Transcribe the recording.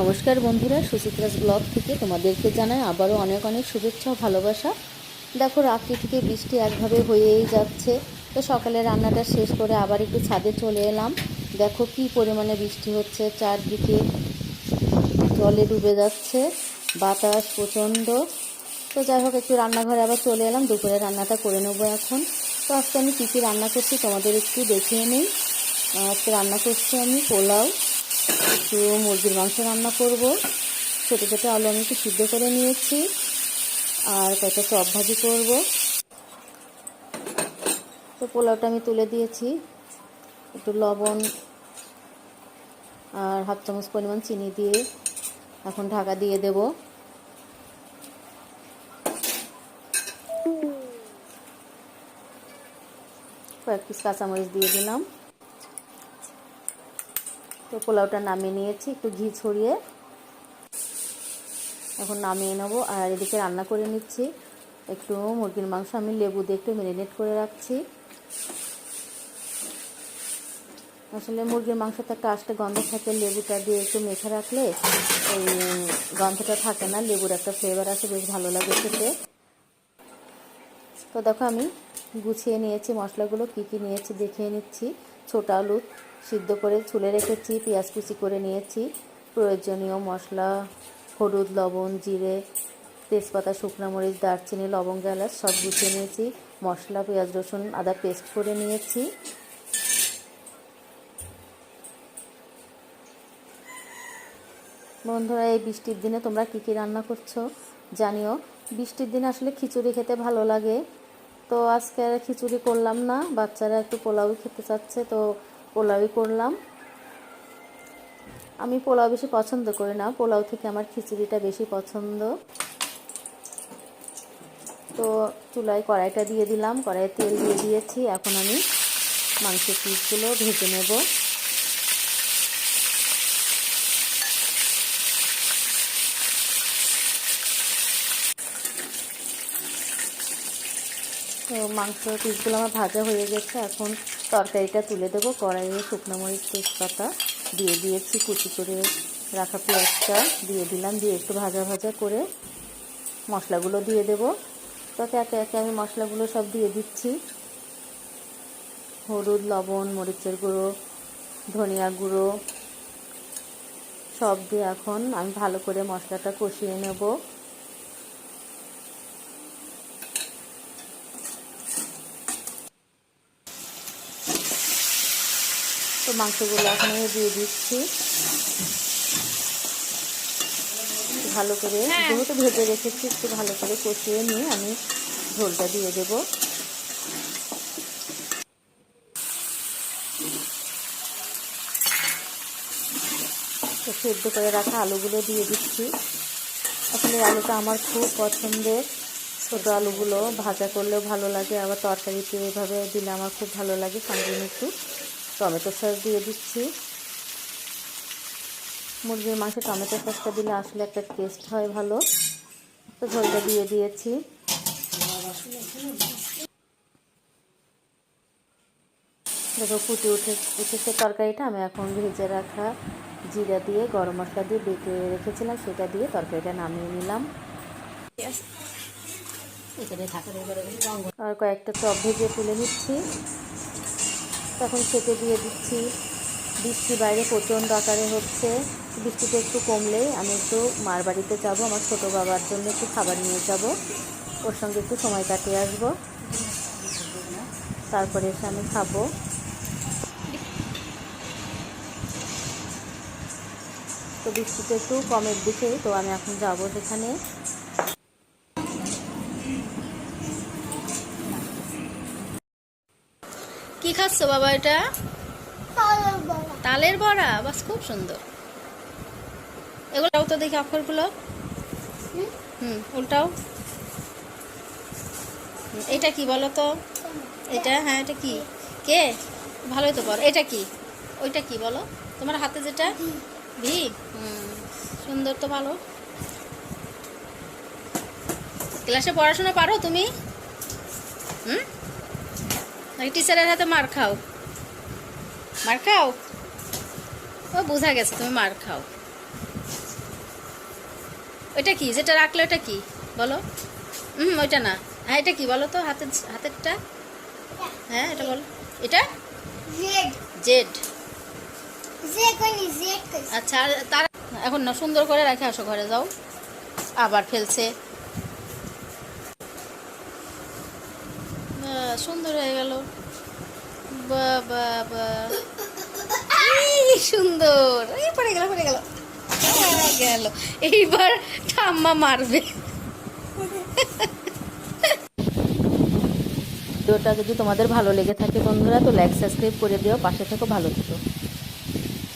নমস্কার বন্ধুরা, সুচিত্রাস ব্লগ থেকে তোমাদেরকে জানাই আবারও অনেক অনেক শুভেচ্ছা ভালোবাসা। দেখো, রাত্রি থেকে বৃষ্টি একভাবে হয়েই যাচ্ছে। তো সকালে রান্নাটা শেষ করে আবার একটু ছাদে চলে এলাম। দেখো কি পরিমাণে বৃষ্টি হচ্ছে চারদিকে। জলে ডুবে যাচ্ছে, বাতাস প্রচণ্ড। তো যাই হোক, একটু রান্নাঘরে আবার চলে এলাম। দুপুরে রান্নাটা করে নেব এখন। তো আজকে আমি কী কী রান্না করছি তোমাদের একটু দেখিয়ে নিই। আজকে রান্না করছি আমি পোলাও। একটু মুরগির মাংস রান্না করব। ছোটো ছোটো আলু আমি একটু সিদ্ধ করে নিয়েছি আর কয়েকটা চপ ভাজি করব। তো পোলাওটা আমি তুলে দিয়েছি। একটু লবণ আর হাফ চামচ পরিমাণ চিনি দিয়ে এখন ঢাকা দিয়ে দেব। কয়েক পিস কাঁচামরিচ দিয়ে দিলাম। তো পোলাওটা নামিয়ে নিয়েছি, একটু ঘি ছড়িয়ে। এখন নামিয়ে নেব, আর এদিকে রান্না করে নিচ্ছি। একটু মুরগির মাংস আমি লেবু দিয়ে একটু ম্যারিনেট করে রাখছি। আসলে মুরগির মাংসতে একটা আষ্টে গন্ধ থাকে, লেবুটা দিয়ে একটু মেখে রাখলে ওই গন্ধটা থাকে না, লেবুর একটা ফ্লেভার আসে, বেশ ভালো লাগে খেতে। তো দেখো আমি গুছিয়ে নিয়েছি মশলাগুলো, কী কী নিয়েছি দেখিয়ে নিচ্ছি। ছোট আলু সিদ্ধ করে ছুলে রেখেছি, পেঁয়াজ কুচি করে নিয়েছি। প্রয়োজনীয় মশলা, হলুদ, লবণ, জিরে, তেজপাতা, শুকনো মরিচ, দারচিনি, লবঙ্গ, এলাচ সব গুছিয়ে নিয়েছি। মশলা, পেঁয়াজ, রসুন, আদা পেস্ট করে নিয়েছি। বন্ধুরা, এই বৃষ্টির দিনে তোমরা কী কী রান্না করছ জানিও। বৃষ্টির দিনে আসলে খিচুড়ি খেতে ভালো লাগে। তো আজকে আর খিচুড়ি করলাম না, বাচ্চারা একটু পোলাও খেতে চাচ্ছে, তো পোলাওই করলাম। আমি পোলাও বেশি পছন্দ করি না, পোলাও থেকে আমার খিচুড়িটা বেশি পছন্দ। তো চুলায় কড়াইটা দিয়ে দিলাম, কড়াইয়ে তেল দিয়ে দিয়েছি। এখন আমি মাংসের পিসগুলো ভেজে নেব। তো মাংস পিসগুলো আমার ভাজা হয়ে গেছে। এখন তরকারিটা তুলে দেবো, কড়াইয়ে শুকনো মরিচ তেজপাতা দিয়ে দিয়েছি, কুচি করে রাখা পেঁয়াজটা দিয়ে দিলাম, দিয়ে একটু ভাজা ভাজা করে মশলাগুলো দিয়ে দেব। তাতে একে একে আমি মশলাগুলো সব দিয়ে দিচ্ছি। হলুদ, লবণ, মরিচের গুঁড়ো, ধনিয়া গুঁড়ো সব দিয়ে এখন আমি ভালো করে মশলাটা কষিয়ে নেব। তো মাংসগুলো এখন আমি দিয়ে দিচ্ছি। ভালো করে যেহেতু ভেজে রেখেছি একটু ভালো করে কষিয়ে নিয়ে আমি ঝোলটা দিয়ে দেব। তো সেদ্ধ করে রাখা আলুগুলো দিয়ে দিচ্ছি। আসলে আলুটা আমার খুব পছন্দের। ছোটো আলুগুলো ভাজা করলেও ভালো লাগে আবার তরকারিতে এভাবে দিলে আমার খুব ভালো লাগে সঙ্গে একটু টমেটো সস দিয়ে দিচ্ছি। মুরগির মাংসে টমেটো সসটা দিলে আসলে একটা টেস্ট হয় ভালো। তো ঝোলটা দিয়ে দিয়েছি। দেখো ফুটে উঠে উঠেছে তরকারিটা। আমি এখন ভেজে রাখা জিরা দিয়ে গরম মশলা দিয়ে বেটে রেখেছিলাম সেটা দিয়ে তরকারিটা নামিয়ে নিলাম। আর কয়েকটা চপ ভেজে তুলে নিচ্ছি। তখন খেতে দিয়ে দিচ্ছি। বৃষ্টি বাইরে প্রচণ্ড আকারে হচ্ছে। বৃষ্টিটা একটু কমলে আমি একটু মার বাড়িতে যাব, আমার ছোটো বাবার জন্য একটু খাবার নিয়ে যাব। ওর সঙ্গে একটু সময় কাটিয়ে আসব। তারপরে এসে আমি খাব। তো বৃষ্টিটা একটু কমের দিকে, তো আমি এখন যাব সেখানে। খাচ্ছ বাবা এটা? তালের বড়া? বাস খুব সুন্দর। এগুলো তো দেখি অক্ষরগুলো হুম, উল্টাও। এটা কি বলো তো? এটা হ্যাঁ এটা কি? কে? ভালোই তো বলো। এটা কি? ওইটা কি বলো? তোমার হাতে যেটা? ভি? সুন্দর তো ভালো। ক্লাসে পড়াশোনা পারো তুমি? হুম? নাকি টিচারের হাতে মার খাও। মার খাও? ও বোঝা গেছে তুমি মার খাও। ওইটা কি? যেটা রাখল এটা কি? বলো। হুম ওইটা না। হ্যাঁ এটা কি বলো তো? হাতের হাতেরটা? হ্যাঁ এটা বলো। এটা? জেড। জেড। জেড আচ্ছা তার এখন না সুন্দর করে রেখে আসো ঘরে যাও। আবার ফেলছে। সুন্দর হয়ে গেল। বা বা বা সুন্দর। এই পড়ে গেল পড়ে গেল। গেল। এইবার ঠাম্মা মারবে। ভিডিওটা যদি তোমাদের ভালো লেগে থাকে বন্ধুরা, তো লাইক সাবস্ক্রাইব করে দিও। পাশে থেকো, ভালো থেকো।